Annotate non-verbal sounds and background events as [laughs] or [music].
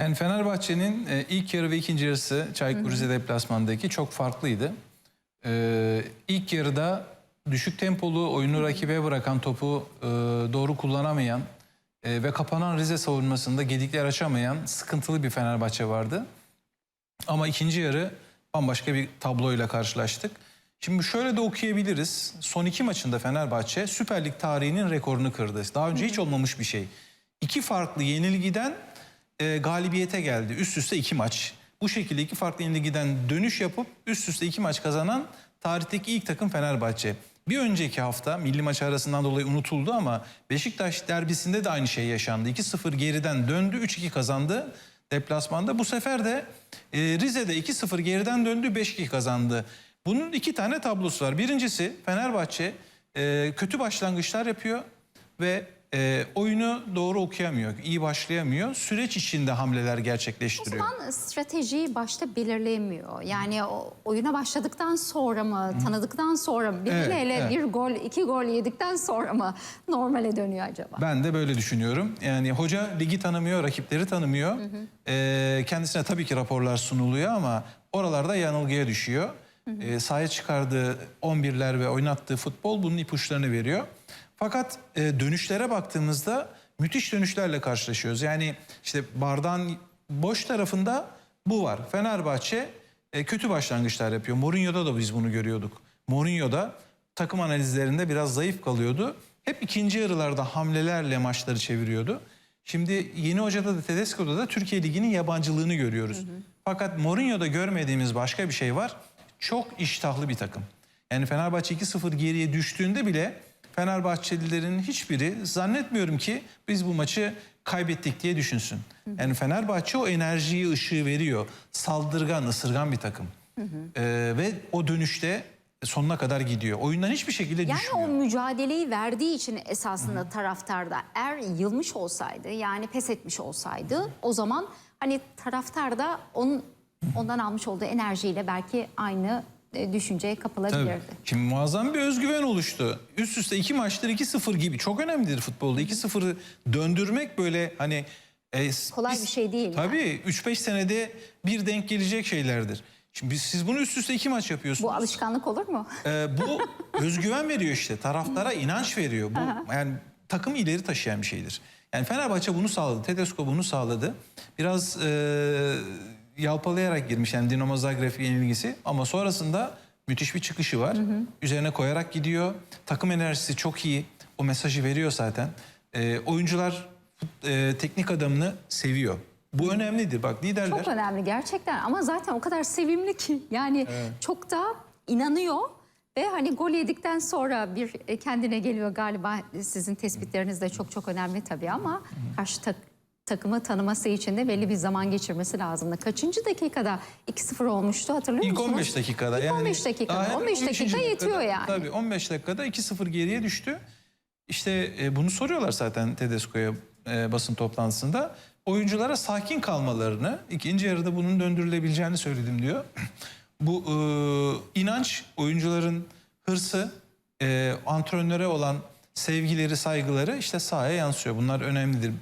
Yani Fenerbahçe'nin e, ilk yarı ve ikinci yarısı Çaykur Rize deplasmandaki çok farklıydı. Ee, ilk yarıda düşük tempolu oyunu rakibe bırakan topu e, doğru kullanamayan e, ve kapanan Rize savunmasında gedikler açamayan sıkıntılı bir Fenerbahçe vardı. Ama ikinci yarı bambaşka bir tabloyla karşılaştık. Şimdi şöyle de okuyabiliriz. Son iki maçında Fenerbahçe Süper Lig tarihinin rekorunu kırdı. Daha önce hiç olmamış bir şey. İki farklı yenilgiden e, galibiyete geldi. Üst üste iki maç. Bu şekilde iki farklı yenilgiden dönüş yapıp üst üste iki maç kazanan tarihteki ilk takım Fenerbahçe. Bir önceki hafta milli maç arasından dolayı unutuldu ama Beşiktaş derbisinde de aynı şey yaşandı. 2-0 geriden döndü, 3-2 kazandı deplasmanda. Bu sefer de e, Rize'de 2-0 geriden döndü, 5-2 kazandı. Bunun iki tane tablosu var. Birincisi Fenerbahçe e, kötü başlangıçlar yapıyor ve e, oyunu doğru okuyamıyor, iyi başlayamıyor. Süreç içinde hamleler O gerçekleştiriyor. zaman stratejiyi başta belirleyemiyor. Yani o oyuna başladıktan sonra mı, tanıdıktan sonra mı, bir Evet, hele evet. bir gol, iki gol yedikten sonra mı normale dönüyor acaba? Ben de böyle düşünüyorum. Yani hoca ligi tanımıyor, rakipleri tanımıyor. Ee, kendisine tabii ki raporlar sunuluyor ama oralarda yanılgıya düşüyor. Ee, sahaya çıkardığı 11'ler ve oynattığı futbol bunun ipuçlarını veriyor. Fakat e, dönüşlere baktığımızda müthiş dönüşlerle karşılaşıyoruz. Yani işte bardağın boş tarafında bu var. Fenerbahçe e, kötü başlangıçlar yapıyor. Mourinho'da da biz bunu görüyorduk. Mourinho'da takım analizlerinde biraz zayıf kalıyordu. Hep ikinci yarılarda hamlelerle maçları çeviriyordu. Şimdi yeni hocada da Tedesco'da da Türkiye Ligi'nin yabancılığını görüyoruz. Fakat Mourinho'da görmediğimiz başka bir şey var. Çok iştahlı bir takım. Yani Fenerbahçe 2-0 geriye düştüğünde bile Fenerbahçelilerin hiçbiri zannetmiyorum ki biz bu maçı kaybettik diye düşünsün. Yani Fenerbahçe o enerjiyi, ışığı veriyor. Saldırgan, ısırgan bir takım. Ee, ve o dönüşte sonuna kadar gidiyor. Oyundan hiçbir şekilde Yani düşmüyor. o mücadeleyi verdiği için esasında taraftarda eğer yılmış olsaydı yani pes etmiş olsaydı o zaman hani taraftar da onun ondan almış olduğu enerjiyle belki aynı e, düşünceye Tabii. kapılabilirdi. Şimdi muazzam bir özgüven oluştu. Üst üste iki maçtır 2-0 gibi. Çok önemlidir futbolda. 2-0'ı döndürmek böyle hani... e, Kolay bir şey değil Tabii 3-5 senede bir denk gelecek şeylerdir. Şimdi biz- siz bunu üst üste iki maç yapıyorsunuz. Bu alışkanlık olur mu? Ee, bu [laughs] özgüven veriyor işte. Taraftara inanç veriyor. Bu yani takım ileri taşıyan bir şeydir. Yani Fenerbahçe bunu sağladı. Tedesco bunu sağladı. Biraz e, yalpalayarak girmiş yani Dinamo Zagreb yenilgisi ama sonrasında müthiş bir çıkışı var. Üzerine koyarak gidiyor. Takım enerjisi çok iyi. O mesajı veriyor zaten. E, oyuncular e, teknik adamını seviyor. Bu önemlidir. Bak liderler Çok önemli gerçekten ama zaten o kadar sevimli ki yani çok da inanıyor ve hani gol yedikten sonra bir e, kendine geliyor galiba sizin tespitleriniz de çok çok önemli tabii ama karşı tak- takımı tanıması için de belli bir zaman geçirmesi lazımdı. Kaçıncı dakikada 2-0 olmuştu hatırlıyor İlk musunuz? 15 dakikada. İlk yani 15 dakikada. daha 15 13. dakika yetiyor yani. Tabii 15 dakikada 2-0 geriye düştü. İşte e, bunu soruyorlar zaten Tedesco'ya e, basın toplantısında. Oyunculara sakin kalmalarını, ikinci yarıda bunun döndürülebileceğini söyledim diyor. [clears throat] Bu e, inanç, oyuncuların hırsı, e, antrenöre olan sevgileri, saygıları işte sahaya yansıyor. Bunlar önemlidir.